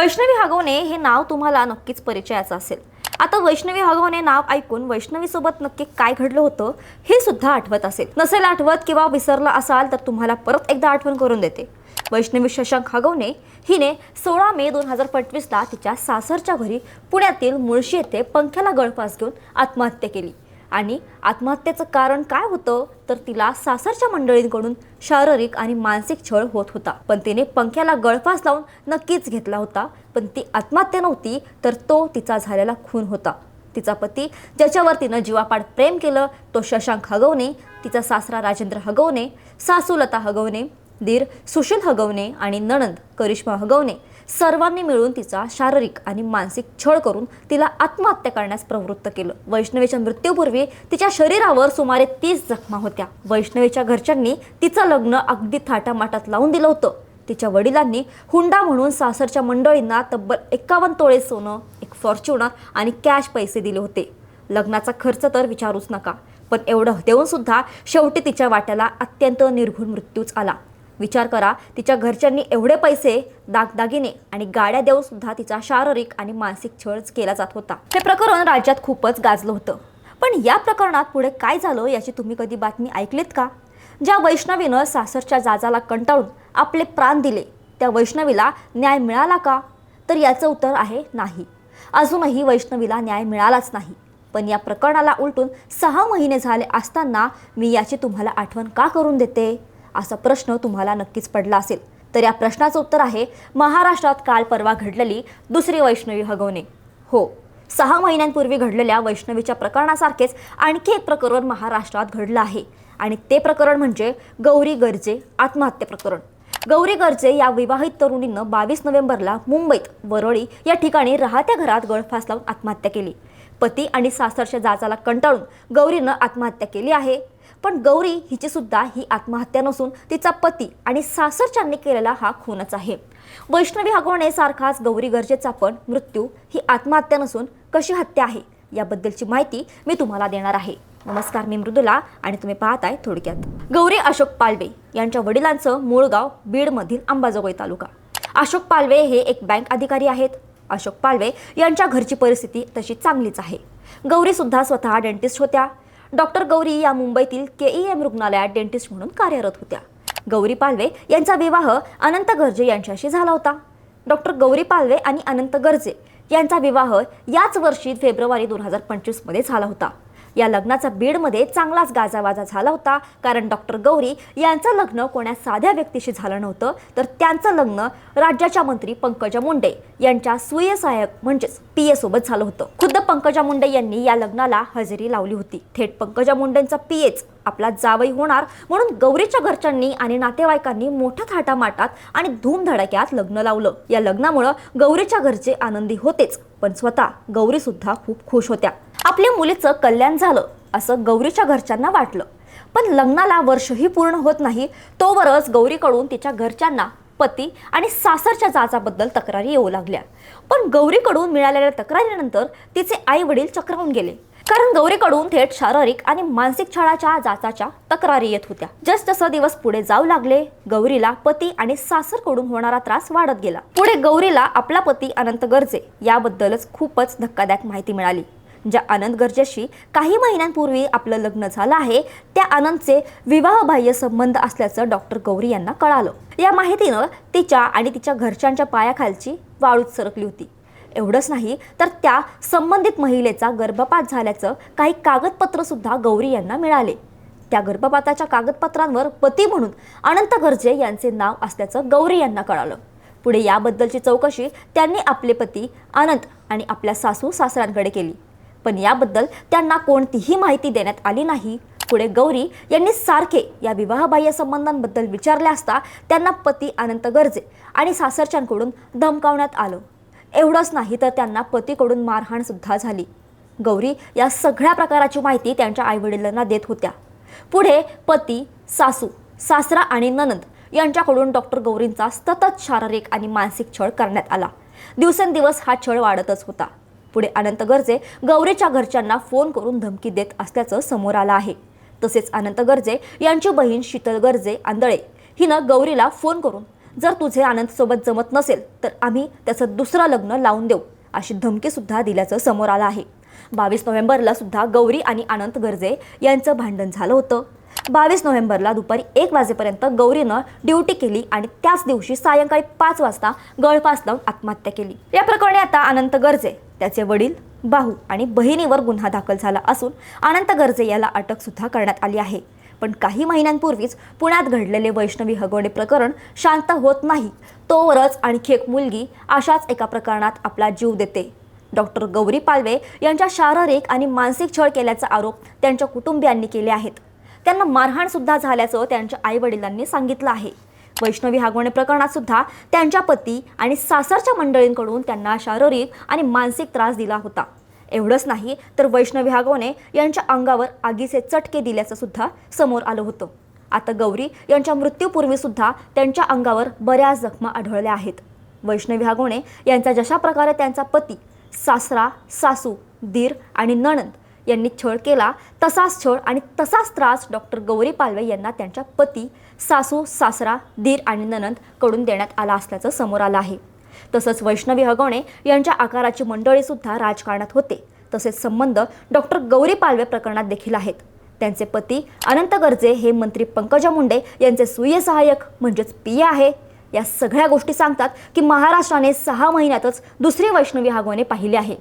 वैष्णवी हागवणे हे नाव तुम्हाला नक्कीच परिचयाचं असेल. आता वैष्णवी हागवणे नाव ऐकून वैष्णवीसोबत नक्की काय घडलं होतं हे सुद्धा आठवत असेल. नसेल आठवत किंवा विसरलं असाल तर तुम्हाला परत एकदा आठवण करून देते. वैष्णवी शशांक हगवणे हिने सोळा मे दोन हजार पंचवीसला तिच्या सासरच्या घरी पुण्यातील मुळशी येथे पंख्याला गळफास घेऊन आत्महत्या केली. आणि आत्महत्येचं कारण काय होतं? तर तिला सासरच्या मंडळींकडून शारीरिक आणि मानसिक छळ होत होता. पण तिने पंख्याला गळफास लावून नक्कीच घेतला होता. पण ती आत्महत्या नव्हती तर तो तिचा झालेला खून होता. तिचा पती ज्याच्यावर तिनं जीवापाड प्रेम केलं तो शशांक हगवणे तिचा सासरा राजेंद्र हगवणे सासूलता हगवणे दीर सुशील हगवणे आणि नणंद करिश्मा हगवणे. सर्वांनी मिळून तिचा शारीरिक आणि मानसिक छळ करून तिला आत्महत्या करण्यास प्रवृत्त केलं. वैष्णवीच्या मृत्यूपूर्वी तिच्या शरीरावर सुमारे तीस जखमा होत्या. वैष्णवीच्या घरच्यांनी तिचं लग्न अगदी थाटामाटात लावून दिलं होतं. तिच्या वडिलांनी हुंडा म्हणून सासरच्या मंडळींना तब्बल एकावन्न तोळे सोनं एक फॉर्च्युनर आणि कॅश पैसे दिले होते. लग्नाचा खर्च तर विचारूच नका. पण एवढं देऊन सुद्धा शेवटी तिच्या वाट्याला अत्यंत निर्घुण मृत्यूच आला. विचार करा तिच्या घरच्यांनी एवढे पैसे दागदागिने आणि गाड्या देऊन सुद्धा तिचा शारीरिक आणि मानसिक छळ केला जात होता. हे प्रकरण राज्यात खूपच गाजलं होतं. पण या प्रकरणात पुढे काय झालं याची तुम्ही कधी बातमी ऐकलीत का? ज्या वैष्णवीनं सासरच्या जाजाला कंटाळून आपले प्राण दिले त्या वैष्णवीला न्याय मिळाला का? तर याचं उत्तर आहे नाही. अजूनही वैष्णवीला न्याय मिळालाच नाही. पण या प्रकरणाला उलटून सहा महिने झाले असताना मी याची तुम्हाला आठवण का करून देते? असा प्रश्न तुम्हाला नक्कीच पडला असेल. तर या प्रश्नाचं उत्तर आहे महाराष्ट्रात काल परवा घडलेली दुसरी वैष्णवी हगवणे. हो सहा महिन्यांपूर्वी घडलेल्या वैष्णवीच्या प्रकरणासारखेच आणखी एक प्रकरण महाराष्ट्रात घडलं आहे. आणि ते प्रकरण म्हणजे गौरी गर्जे आत्महत्या प्रकरण. गौरी गर्जे या विवाहित तरुणीनं बावीस नोव्हेंबरला मुंबईत वरळी या ठिकाणी राहत्या घरात गळफास लावून आत्महत्या केली. पती आणि सासरच्या जाचाला कंटाळून गौरीनं आत्महत्या केली आहे. पण गौरी हिची सुद्धा ही आत्महत्या नसून तिचा पती आणि सासरच्यांनी केलेला हा खूनच आहे. वैष्णवी हगवणे सारखाच गौरी गरजेचा पण मृत्यू ही आत्महत्या नसून कशी हत्या आहे याबद्दलची माहिती मी तुम्हाला देणार आहे. नमस्कार मी मृदुला आणि तुम्ही पाहताय थोडक्यात. गौरी अशोक पालवे यांच्या वडिलांचं मूळ गाव बीडमधील अंबाजोगाई तालुका. अशोक पालवे हे एक बँक अधिकारी आहेत. अशोक पालवे यांच्या घरची परिस्थिती तशी चांगलीच आहे. गौरीसुद्धा स्वतः डेंटिस्ट होत्या. डॉक्टर गौरी या मुंबईतील के ई एम रुग्णालयात डेंटिस्ट म्हणून कार्यरत होत्या. गौरी पालवे यांचा विवाह अनंत गर्जे यांच्याशी झाला होता. डॉक्टर गौरी पालवे आणि अनंत गर्जे यांचा विवाह याच वर्षी फेब्रुवारी दोन हजार पंचवीसमध्ये झाला होता. या लग्नाचा बीडमध्ये चांगलाच गाजावाजा झाला होता. कारण डॉक्टर गौरी यांचं लग्न कोण्या साध्या व्यक्तीशी झालं नव्हतं तर त्यांचं लग्न राज्याच्या मंत्री पंकजा मुंडे यांच्या सुय सहाय्यक म्हणजेच पी ए सोबत झालं होतं. खुद्द पंकजा मुंडे यांनी या लग्नाला हजेरी लावली होती. थेट पंकजा मुंडेंचा पी एच आपला जावई होणार म्हणून गौरीच्या घरच्यांनी आणि नातेवाईकांनी मोठ्या थाटामाटात आणि धूमधडाक्यात लग्न लावलं. या लग्नामुळं गौरीच्या घरचे आनंदी होतेच पण स्वतः गौरी सुद्धा खूप खुश होत्या. आपल्या मुलीचं कल्याण झालं असं गौरीच्या घरच्यांना वाटलं. पण लग्नाला वर्षही पूर्ण होत नाही तोवरच गौरीकडून तिच्या घरच्यांना पती आणि सासरच्या जाचाबद्दल तक्रारी येऊ लागल्या. पण गौरीकडून मिळालेल्या तक्रारीनंतर तिचे आई वडील चक्रावून गेले. कारण गौरीकडून थेट शारीरिक आणि मानसिक छळाच्या जाचाच्या तक्रारी येत होत्या. जस जसं दिवस पुढे जाऊ लागले गौरीला पती आणि सासरकडून होणारा त्रास वाढत गेला. पुढे गौरीला आपला पती अनंत गरजे याबद्दलच खूपच धक्कादायक माहिती मिळाली. ज्या आनंद गरजेशी काही महिन्यांपूर्वी आपलं लग्न झालं आहे त्या आनंदचे विवाहबाह्य संबंध असल्याचं डॉक्टर गौरी यांना कळालं. या माहितीनं तिच्या आणि तिच्या घरच्यांच्या पायाखालची वाळूच सरकली होती. एवढंच नाही तर त्या संबंधित महिलेचा गर्भपात झाल्याचं काही कागदपत्रसुद्धा गौरी यांना मिळाले. त्या गर्भपाताच्या कागदपत्रांवर पती म्हणून अनंत गर्जे यांचे नाव असल्याचं गौरी यांना कळालं. पुढे याबद्दलची चौकशी त्यांनी आपले पती अनंत आणि आपल्या सासू सासऱ्यांकडे केली. पण याबद्दल त्यांना कोणतीही माहिती देण्यात आली नाही. पुढे गौरी यांनी सारखे या विवाहबाह्य संबंधांबद्दल विचारले असता त्यांना पती अनंत गरजे आणि सासरच्यांकडून धमकावण्यात आलं. एवढंच नाही तर त्यांना पतीकडून मारहाण सुद्धा झाली. गौरी या सगळ्या प्रकाराची माहिती त्यांच्या आईवडिलांना देत होत्या. पुढे पती सासू सासरा आणि ननंद यांच्याकडून डॉक्टर गौरींचा सतत शारीरिक आणि मानसिक छळ करण्यात आला. दिवसेंदिवस हा छळ वाढतच होता. पुढे अनंत गर्जे गौरीच्या घरच्यांना फोन करून धमकी देत असल्याचं समोर आलं आहे. तसेच अनंत गर्जे यांची बहीण शीतल गर्जे आंधळे हिनं गौरीला फोन करून जर तुझे आनंदसोबत जमत नसेल तर आम्ही त्याचं दुसरं लग्न लावून देऊ अशी धमकीसुद्धा दिल्याचं समोर आलं आहे. बावीस नोव्हेंबरला सुद्धा गौरी आणि अनंत गर्जे यांचं भांडण झालं होतं. बावीस नोव्हेंबरला दुपारी एक वाजेपर्यंत गौरीनं ड्युटी केली आणि त्याच दिवशी सायंकाळी पाच वाजता गळफास लावून आत्महत्या केली. या प्रकरणी आता अनंत गर्जे त्याचे वडील बाहू आणि बहिणीवर गुन्हा दाखल झाला असून अनंत गर्जे याला अटक सुद्धा करण्यात आली आहे. पण काही महिन्यांपूर्वीच पुण्यात घडलेले वैष्णवी हगवणे प्रकरण शांत होत नाही. तोवरच आणखी एक मुलगी अशाच एका प्रकरणात आपला जीव देते. डॉक्टर गौरी पालवे यांच्या शारीरिक आणि मानसिक छळ केल्याचा आरोप त्यांच्या कुटुंबियांनी केले आहेत. त्यांना मारहाण सुद्धा झाल्याचं त्यांच्या आई वडिलांनी सांगितलं आहे. वैष्णवी हागवणे प्रकरणात सुद्धा त्यांच्या पती आणि सासरच्या मंडळींकडून त्यांना शारीरिक आणि मानसिक त्रास दिला होता. एवढंच नाही तर वैष्णवी हागवणे यांच्या अंगावर आगीचे चटके दिल्याचं सुद्धा समोर आलं होतं. आता गौरी यांच्या मृत्यूपूर्वी सुद्धा त्यांच्या अंगावर बऱ्याच जखमा आढळल्या आहेत. वैष्णवी हागवणे यांचा जशा प्रकारे त्यांचा पती सासरा सासू दीर आणि नणंद यांनी छळ केला. तसाच छळ आणि तसाच त्रास डॉक्टर गौरी पालवे यांना त्यांच्या पती सासू सासरा दीर आणि ननंदकडून देण्यात आला असल्याचं समोर आलं आहे. तसंच वैष्णवी हगवणे यांच्या आकाराची मंडळी सुद्धा राजकारणात होते. तसेच संबंध डॉक्टर गौरी पालवे प्रकरणात देखील आहेत. त्यांचे पती अनंत गर्जे हे मंत्री पंकजा मुंडे यांचे सुय सहाय्यक म्हणजेच पी आहे. या सगळ्या गोष्टी सांगतात की महाराष्ट्राने सहा महिन्यातच दुसरी वैष्णवी हागवणे पाहिली आहे.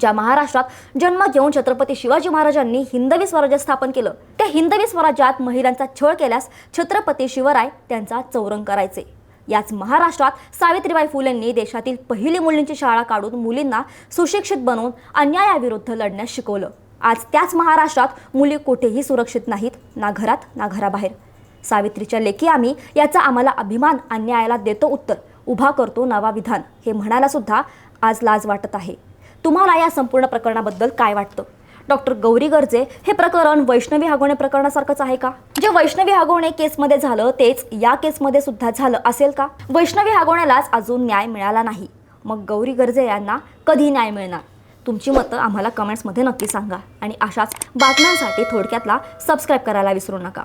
ज्या महाराष्ट्रात जन्म घेऊन छत्रपती शिवाजी महाराजांनी हिंदवी स्वराज्य स्थापन केलं त्या हिंदवी स्वराज्यात महिलांचा छळ केल्यास छत्रपती शिवराय त्यांचा चौरंग करायचे. याच महाराष्ट्रात सावित्रीबाई फुलेंनी देशातील पहिली मुलींची शाळा काढून मुलींना सुशिक्षित बनवून अन्यायाविरुद्ध लढण्यास शिकवलं. आज त्याच महाराष्ट्रात मुली कुठेही सुरक्षित नाहीत ना घरात ना घराबाहेर. सावित्रीच्या लेखी आम्ही याचा आम्हाला अभिमान अन्यायाला देतो उत्तर उभा करतो नवा विधान हे म्हणायला सुद्धा आज लाज वाटत आहे. तुम्हाला या संपूर्ण प्रकरणाबद्दल काय वाटतं? डॉक्टर गौरी गर्जे हे प्रकरण वैष्णवी हागवणे प्रकरणासारखंच आहे का? जे वैष्णवी हागवणे केसमध्ये झालं तेच या केसमध्ये सुद्धा झालं असेल का? वैष्णवी हागवण्यालाच अजून न्याय मिळाला नाही. मग गौरी गर्जे यांना कधी न्याय मिळणार? तुमची मतं आम्हाला कमेंट्समध्ये नक्की सांगा. आणि अशाच बातम्यांसाठी थोडक्यातला सबस्क्राईब करायला विसरू नका.